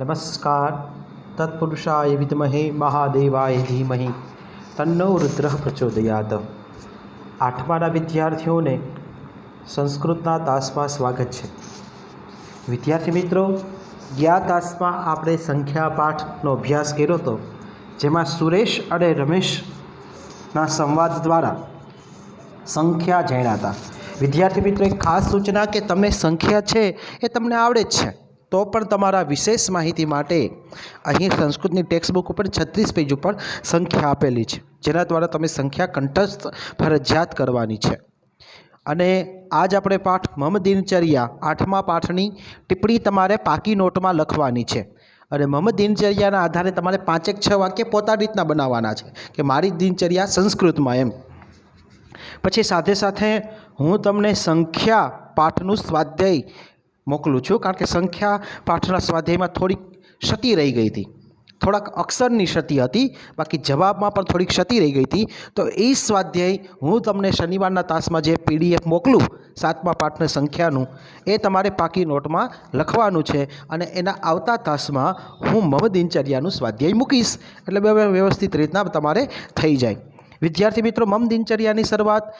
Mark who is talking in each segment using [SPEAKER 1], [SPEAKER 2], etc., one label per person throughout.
[SPEAKER 1] નમસ્કાર તત્પુરુષાય વિદ્મહે મહાદેવાય ધીમહે તન્નો રુદ્ર પ્રચોદયાત આઠમાના વિદ્યાર્થીઓને સંસ્કૃતના તાસમાં સ્વાગત છે વિદ્યાર્થી મિત્રો ગયા તાસમાં આપણે સંખ્યા પાઠનો અભ્યાસ કર્યો હતો જેમાં સુરેશ અને રમેશના સંવાદ દ્વારા સંખ્યા જાણ્યા હતા વિદ્યાર્થી મિત્રો એક ખાસ સૂચના કે તમને સંખ્યા છે એ તમને આવડે જ છે તો પણ તમારા વિશેષ માહિતી માટે અહીં સંસ્કૃતની ટેક્સ્ટ બુક ઉપર છત્રીસ પેજ ઉપર સંખ્યા આપેલી છે, જેના દ્વારા તમે સંખ્યા કંઠસ્થ ફરજિયાત કરવાની છે. અને આજ આપણે પાઠ મમ દિનચર્યા આઠમા પાઠની ટિપ્પણી તમારે પાકી નોટમાં લખવાની છે. અને મમ દિનચર્યાના આધારે તમારે પાંચેક છ વાક્ય પોતાની રીતના બનાવવાના છે, કે મારી દિનચર્યા સંસ્કૃતમાં એમ. પછી સાથે સાથે હું તમને સંખ્યા પાઠનું સ્વાધ્યાય મોકલું છું કારણ કે સંખ્યા પાઠના સ્વાધ્યાયમાં થોડીક ક્ષતિ રહી ગઈ હતી. થોડાક અક્ષરની ક્ષતિ હતી, બાકી જવાબમાં પણ થોડીક ક્ષતિ રહી ગઈ હતી. તો એ સ્વાધ્યાય હું તમને શનિવારના તાસમાં જે પીડીએફ મોકલું, સાતમા પાઠની સંખ્યાનું, એ તમારે પાકી નોટમાં લખવાનું છે અને એના આવતા તાસમાં હું મમ દિનચર્યાનું સ્વાધ્યાય મૂકીશ. એટલે વ્યવસ્થિત રીતના તમારે થઈ જાય. વિદ્યાર્થી મિત્રો, મમ દિનચર્યાની શરૂઆત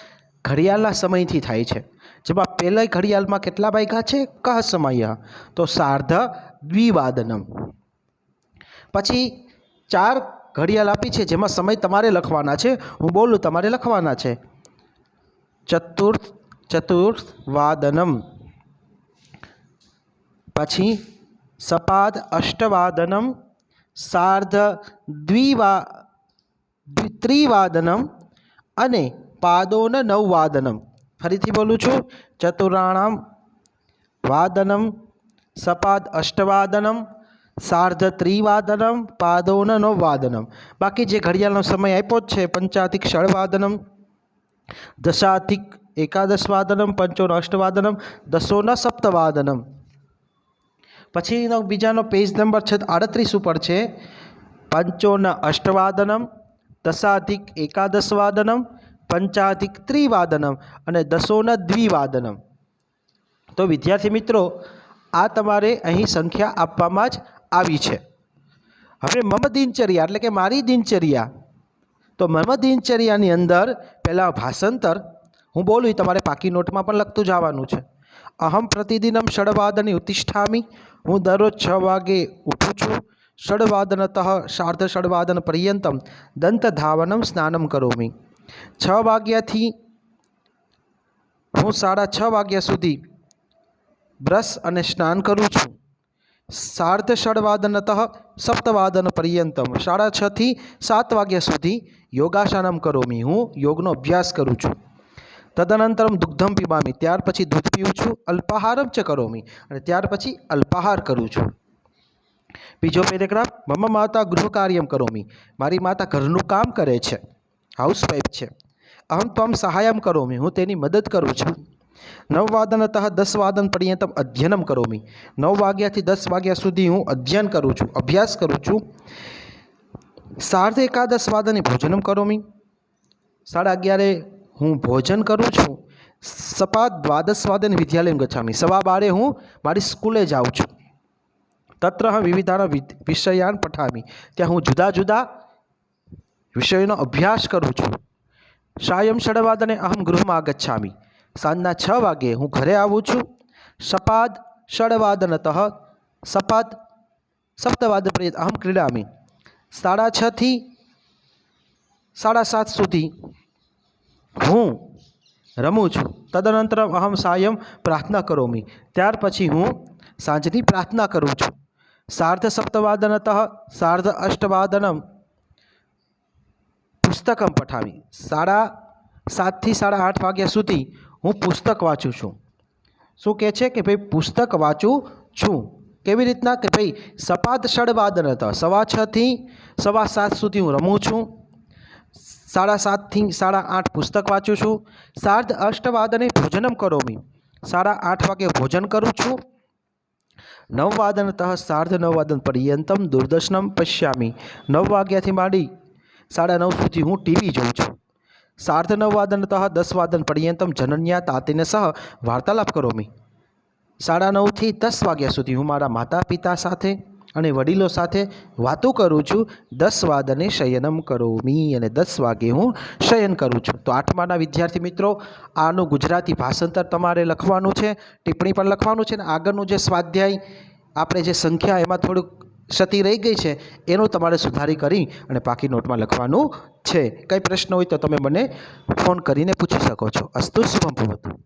[SPEAKER 1] ઘડિયાળના સમયથી થાય છે. જેમાં પહેલાં ઘડિયાળમાં કેટલા વાગ્યા છે? કહ સમય. તો સાર્ધ દ્વિવાદનમ. પછી ચાર ઘડિયાળ આપી છે, જેમાં સમય તમારે લખવાના છે. હું બોલું, તમારે લખવાના છે. ચતુર્થ ચતુર્થ વાદનમ. પછી સપાદ અષ્ટવાદનમ. સાર્ધ દ્વિવા, દ્વિ- ત્રિવાદનમ. અને પાદોન નવવાદનમ ફરીથી બોલું છું ચતુરાણામ વાદનમ સપાદ અષ્ટવાદનમ સાર્ધ ત્રિવાદનમ પાદોન નવવાદનમ બાકી જે ઘડિયાળનો સમય આપ્યો જ છે પંચાધિક ષડવાદનમ દશાધિક એકાદશ વાદનમ પંચોન અષ્ટવાદનમ, દસોન સપ્તવાદનમ। પછીનો બીજાનો પેજ નંબર છે, આડત્રીસ ઉપર છે, પંચોન અષ્ટવાદનમ દશાધિક એકાદશ વાદનમ પંચાધિક ત્રિવાદનમ અને દસોન દ્વિવાદનમ. તો વિદ્યાર્થી મિત્રો, આ તમારે અહીં સંખ્યા આપવામાં જ આવી છે. હવે મમ દિનચર્યા એટલે કે મારી દિનચર્યા. તો મમ દિનચર્યાની અંદર પહેલાં ભાષાંતર. હું બોલું તમારે પાકી નોટમાં પણ લખતું જવાનું છે. અહમ પ્રતિદિનમ ષડવાદને ઉત્તિષ્ઠામી હું દરરોજ છ વાગે ઉઠું છું. ષડવાદનતઃ સાર્ધ ષડવાદન પર્યંતમ દંતધાવનમ સ્નાનમ કરોમી. છ વાગ્યાથી હું સાડા છ વાગ્યા સુધી બ્રશ અને સ્નાન કરું છું. સાર્ધ ષડવાદનત સપ્તવાદન પર્યંતમ. સાડા છથી સાત વાગ્યા સુધી યોગાસનમ કરોમી હું યોગનો અભ્યાસ કરું છું. તદનંતરમ દુગ્ધમ પીબામી. ત્યાર પછી દૂધ પીવું છું. અલ્પાહારમ ચ કરોમી. અને ત્યાર પછી અલ્પાહાર કરું છું. બીજો પેરેગ્રાફ, મમ માતા ગૃહ કાર્યમ કરોમી. મારી માતા ઘરનું કામ કરે છે. હાઉસવાઈફ છે. અહમ ત્વમ સહાયમ કરોમી, હું તેની મદદ કરું છું. નવ વાદનતઃ દસ વાદન પર્યંતમ અધ્યયનમ કરોમી. નવ વાગ્યાથી દસ વાગ્યા સુધી હું અધ્યયન કરું છું, અભ્યાસ કરું છું. સાર્ધ એકાદશ વાદને ભોજનમ કરોમી. સાડા અગિયારે હું ભોજન કરું છું. સપા દ્વાદશ વાદન વિદ્યાલયમ ગચ્છામી. સવા બારે હું મારી સ્કૂલે જાઉં છું. તત્ર વિવિધાના વિષયાન પઠામી. ત્યાં હું જુદા જુદા વિષયોનો અભ્યાસ કરું છું. સાયમ ષડવાદને અહમ ગૃહમાં આગચ્છામી. સાંજના છ વાગે હું ઘરે આવું છું. સપાદ ષડવાદનતઃ સપાદ સપ્તવાદન પ્રેત અહમ ક્રીડામી. સાડા છથી સાડા સાત સુધી હું રમું છું. તદનંતર અહમ સાયમ પ્રાર્થના કરોમી. ત્યાર પછી હું સાંજની પ્રાર્થના કરું છું. સાર્ધ સપ્તવાદનત સાર્ધ અષ્ટવાદનમ પુસ્તકમ પઠાવી. સાડા સાતથી સાડા આઠ વાગ્યા સુધી હું પુસ્તક વાંચું છું. શું કહે છે કે ભાઈ પુસ્તક વાંચું છું? કેવી રીતના? કે ભાઈ સપાદ ષડવાદન હતા. સવા છથી સવા સાત સુધી હું રમું છું. સાડા સાતથી સાડા આઠ પુસ્તક વાંચું છું. સાર્ધ અષ્ટવાદને ભોજનમ કરોમી. સાડા આઠ વાગે ભોજન કરું છું. નવ વાદનતઃ સાર્ધ નવ વાદન પર્યંતમ દૂરદર્શનમ પશ્યામી. નવ વાગ્યાથી માંડી સાડા નવ સુધી હું ટીવી જોઉં છું. સાર્ધ નવ વાદનતઃ દસ વાદન પર્યંતમ જનન્યા તાતિને સહ વાર્તાલાપ કરોમી સાડા નવથી દસ વાગ્યા સુધી હું મારા માતા પિતા સાથે અને વડીલો સાથે વાતો કરું છું. દસ વાદને શયનમ કરોમી અને દસ વાગે હું શયન કરું છું. તો આઠમાના વિદ્યાર્થી મિત્રો, આનું ગુજરાતી ભાષાંતર તમારે લખવાનું છે, ટિપ્પણી પણ લખવાનું છે ને આગળનું જે સ્વાધ્યાય, આપણે જે સંખ્યા, એમાં થોડુંક ક્ષતિ રહી ગઈ છે, એનું તમારે સુધારી કરી અને પાકી નોટમાં લખવાનું છે. કંઈ પ્રશ્ન હોય તો તમે મને ફોન કરીને પૂછી શકો છો. અસ્તુ શુભમ ભવતું.